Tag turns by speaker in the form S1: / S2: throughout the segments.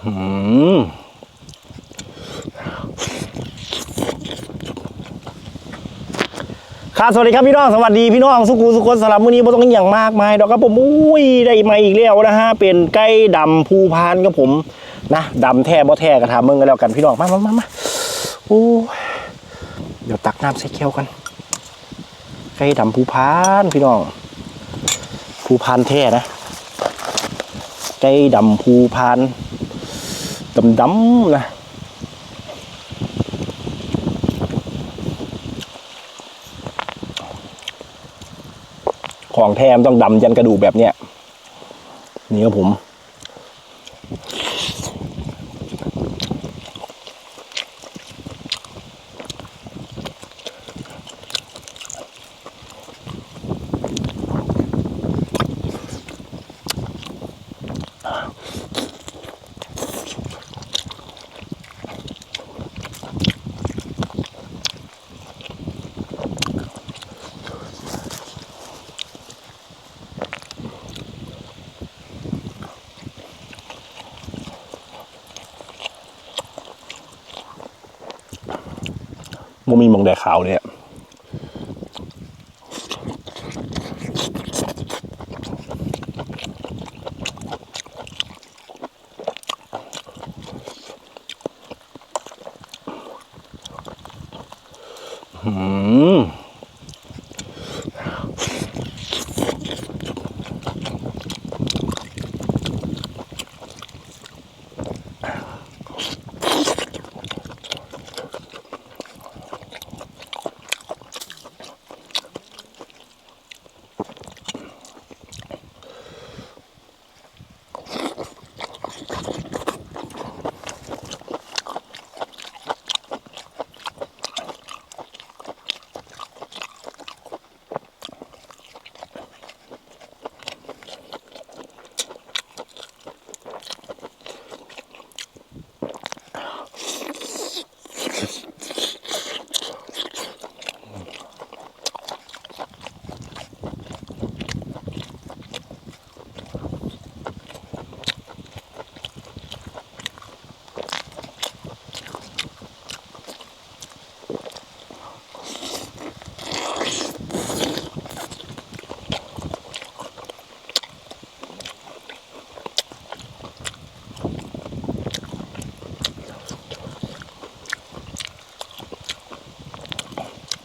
S1: ครับสวัสดีครับพี่น้องสวัสดีพี่น้องสุกูสุคนสลับมือนี้บ่ต้องอย่างมากมายดอกครับผมอุ้ยได้มาอีกแล้วนะฮะเป็นไก่ดำภูพานครับผมนะดำแท้บ่แท้กระทามึงกันแล้วกันพี่น้องมามามามาโอ้เดี๋ยวตักน้ำใส่แก้วกันไก่ดำภูพานพี่น้องภูพานแท้นะไก่ดำภูพาน ดำๆนะของแทมต้องดำยันกระดูกแบบเนี้ยนี่ครับผม มมีมองแดดขาวเนี่ย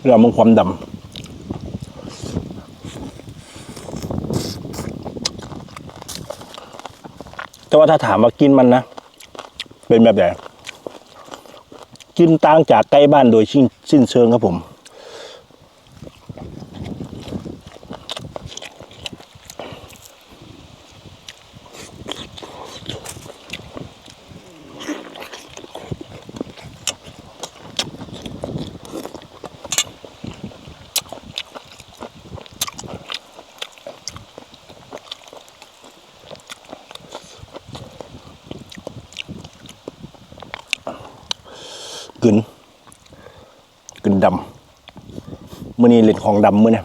S1: เรามองความดำแต่ว่าถ้าถามว่ากินมันนะ เป็นแบบไหนกินต่างจากไก่บ้านโดยสิ้นเชิงครับผม กึนกึนดำมื่อนี้เล่นของดำมื่อนี่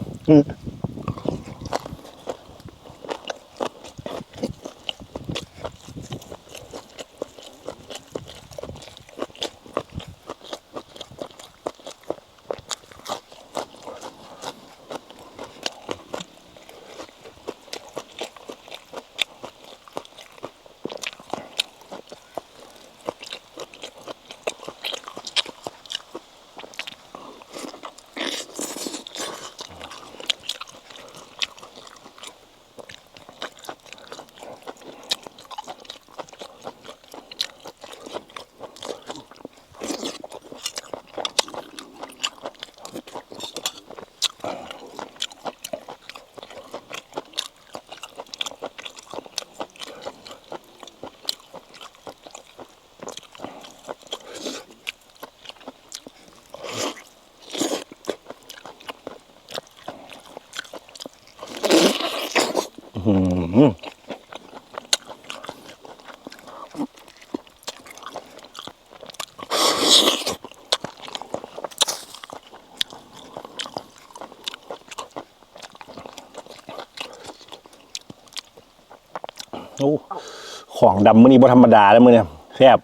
S1: โอ้ของดำมือนี้บ่ธรรมดาแล้วมือเนี่ยแซ่บ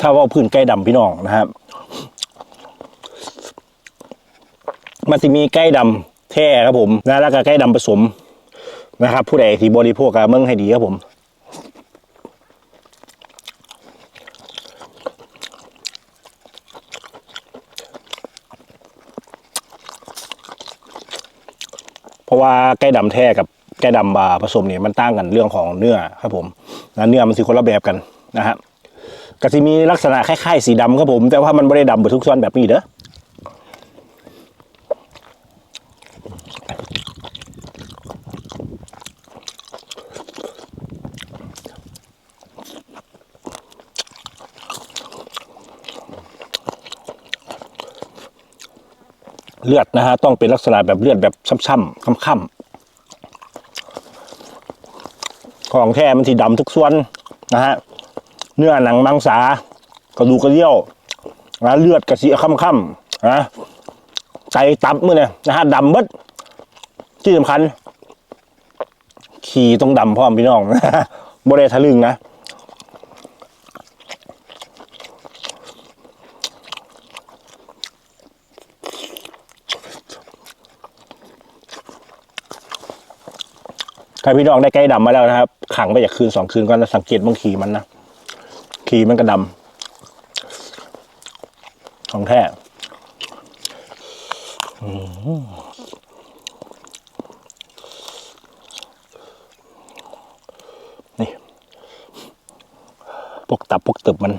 S1: ถ้าว่าพื้นไก่ดำพี่น้องนะครับมันจะมีไก่ดำแท้ครับผมนะแล้วก็ไก่ดำผสมนะครับ ผู้ใดที่บริโภคกับเมืองให้ดีครับผมเพราะว่าไก่ดำแท้กับไก่ดำบาผสมเนี่ยมันต่างกันเรื่องของเนื้อครับผมนะเนื้อมันสิคนละแบบกันนะฮะ ก็จะมีลักษณะคล้ายๆสีดำครับผม แต่ว่ามันไม่ได้ดำหมือนทุกส่วนแบบนี้เด้อเลือดนะฮะต้องเป็นลักษณะแบบเลือดแบบช้ำๆค่ำๆของแท้มันสีดำทุกส่วนนะฮะ เนื้อหนังมังสากระดูกกระเดี่ยวนะเลือดกระสีค่ำๆนะใจตับมือเนี่ยนะฮะดำเบิดที่สำคัญ ขี่ต้องดำพร้อมพี่น้องบริทะลึงนะถ้าพี่น้องได้ไก่ดำมาแล้วนะครับ ขังไปจากคืนสองคืนก็สังเกตบางขีมันนะ ขีมันก็ดำของแท้นี่ พวกตับพวกตึบมัน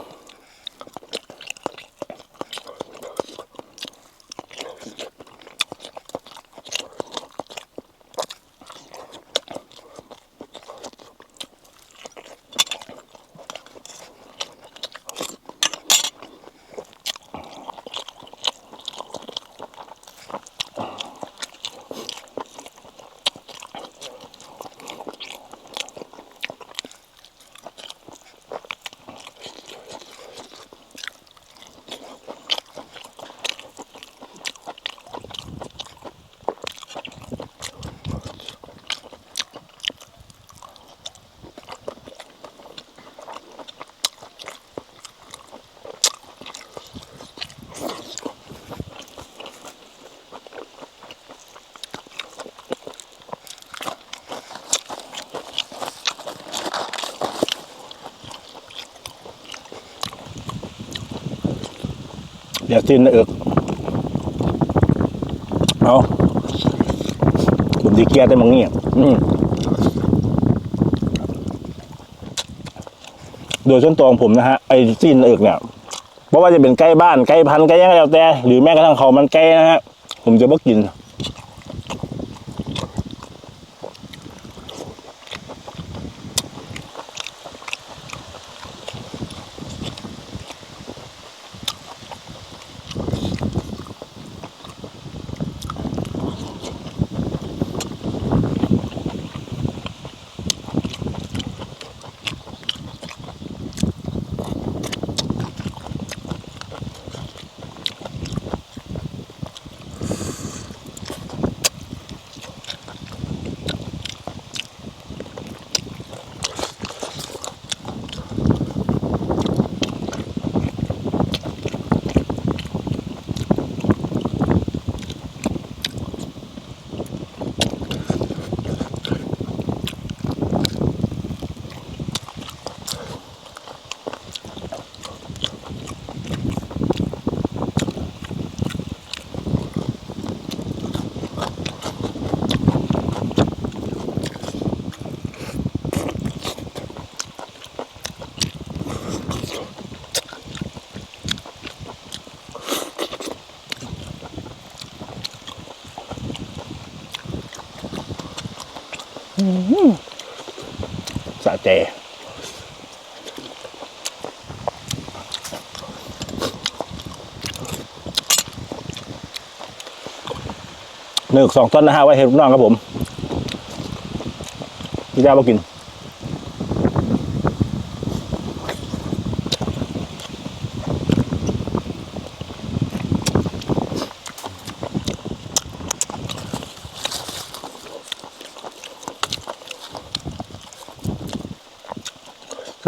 S1: อย่าสิ้นเอิกเอาผมดีเกียร์ได้มั้งเนี่ยโดยส่วนตัวของผมนะฮะไอ้สิ้นเอิกเนี่ยเพราะว่าจะเป็นใกล้บ้านใกล้พันใกล้ยังไงแล้วแต่หรือแม้กระทั่งเขามันใกล้นะฮะผมจะบ่กิน สะใจหนึ่งสองต้นนะฮะไว้เห็นน้องครับผมพี่เจ้ามากิน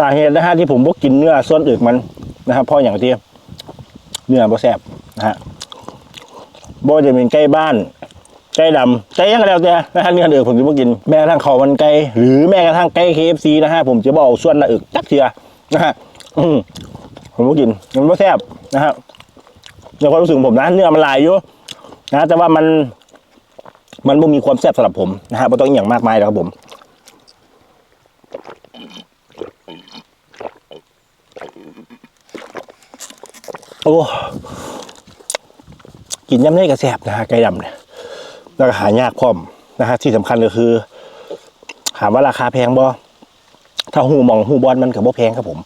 S1: าเหตุนะฮะที่ผมบ่กินเนื้อส่วนอื่นมันนะครับเพราะอย่างที่เนื้อบ่แซบนะฮะบ่จะเป็นไก่บ้านไก่ดำไก่ยังก็แล้วแต่นะฮะเนื้ออื่นผมจะบ่กินแม้กระทั่งข้าวมันไก่หรือแม้กระทั่งไก่ KFC นะฮะผมจะบอาส่วนอื่นจักเทียนะฮะอืมผมบ่กินมันบ่แซ่บนะฮะในความรู้สึกของผมนะเนื้อมันหลายอยู่นะแต่ว่ามัน มันบ่มีความแซ่บสำหรับผมนะฮะบ่ต้องอย่างมากมายแล้วครับผม โอ้กินยำได้กระแสบนะฮะไก่ดำเนี่ยแล้วก็หายากพร้อมนะฮะที่สำคัญก็คือถามว่าราคาแพงบ่ถ้าหูมองหูบอลมันกับบ่แพงครับผม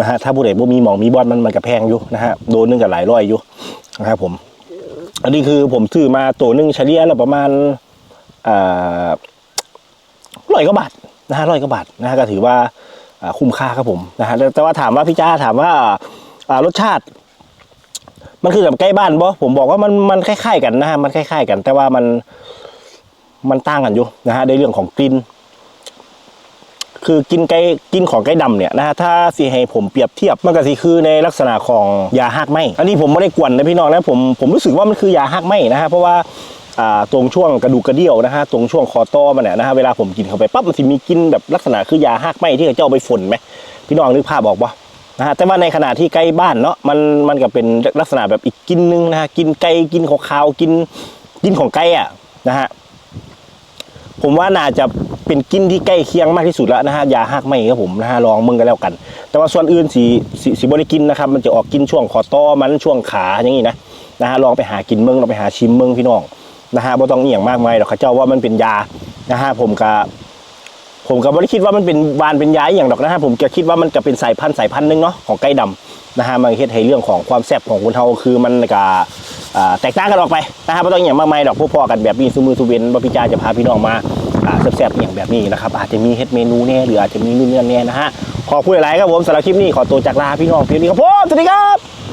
S1: นะฮะถ้าผู้ใดบ่มีหมองมีบอลมันมันก็แพงอยู่นะฮะโดนนึงกับหลายร้อยอยู่นะครับผม อันนี้คือผมซื้อมาตัวนึงเฉลี่ยแล้วประมาณอ่าร้อยกว่าบาทนะฮะร้อยกว่าบาทนะฮะก็ถือว่า คุ้มค่าครับผมนะฮะแต่ว่าถามว่าพี่จ้าถามว่าารสชาติ มันคือกับใกล้บ้านบ่ผมบอกว่ามันมันคล้ายๆกันนะฮะมันคล้ายๆกัน แต่ว่ามันมันต่างกันอยู่นะฮะในเรื่องของกลิ่นคือกินไก่กินของไก่ดำเนี่ยนะฮะถ้าสิให้ผมเปรียบเทียบมันก็สิคือในลักษณะของยาหักไหมอันนี้ผมไม่ได้กวนนะพี่น้องนะผมผมรู้สึกว่ามันคือยาหักไหมนะฮะเพราะว่า ตรงช่วงกระดูกกระเดี่ยวนะฮะตรงช่วงคอต้อมันเนี่ยนะฮะเวลาผมกินเข้าไปปั๊บมันสิมีกินแบบลักษณะคือยาหักไหมที่เขาเจ้าไปฝนไหมพี่น้องนึกภาพออกปะนะฮะแต่ว่าในขณะที่ใกล้บ้านเนาะมันมันก็เป็นลักษณะแบบอีกกินนึงนะฮะกินไก่กินขาวกินกินของไก่อะนะฮะผมว่าน่าจะเป็นกินที่ใกล้เคียงมากที่สุดแล้วนะฮะยาหักไม่ครับผมนะฮะลองมึงกันแล้วกัน แต่ว่าส่วนอื่นสีสีสีบริกินนะครับมันจะออกกินช่วงคอต้อมันช่วงขาอย่างนี้นะนะฮะลองไปหากินเมืองลองไปหาชิมเมืองพี่น้อง นะฮะบ่ต้องเอียงมากมายหรอกเขาเจ้าว่ามันเป็นยานะฮะผมก็ผมก็ไม่ได้คิดว่ามันเป็นวานเป็นยาอย่างดอกนะฮะผมก็คิดว่ามันก็เป็นสายพันธุ์สายพันธุ์หนึงเนาะของไก่ดำนะฮะมันเฮ็ดให้เรื่องของความแซ่บของคนเฮาคือมันก็แตกต่างกันออกไปนะฮะไม่ต้องอย่างมากมายดอกพวกพอกันแบบนี้ซูมือซูเวนบพิจาจะพาพี่น้องมาแซ่บๆอย่างแบบนี้นะครับอาจจะมีเฮ็ดเมนูแน่หรืออาจจะมีนู่นนี่นั่นแน่นะฮะขอบคุณหลายๆครับผมสำหรับคลิปนี้ขอตัวจากลาพี่น้องเพียงนี้ครับผมสวัสดีครับ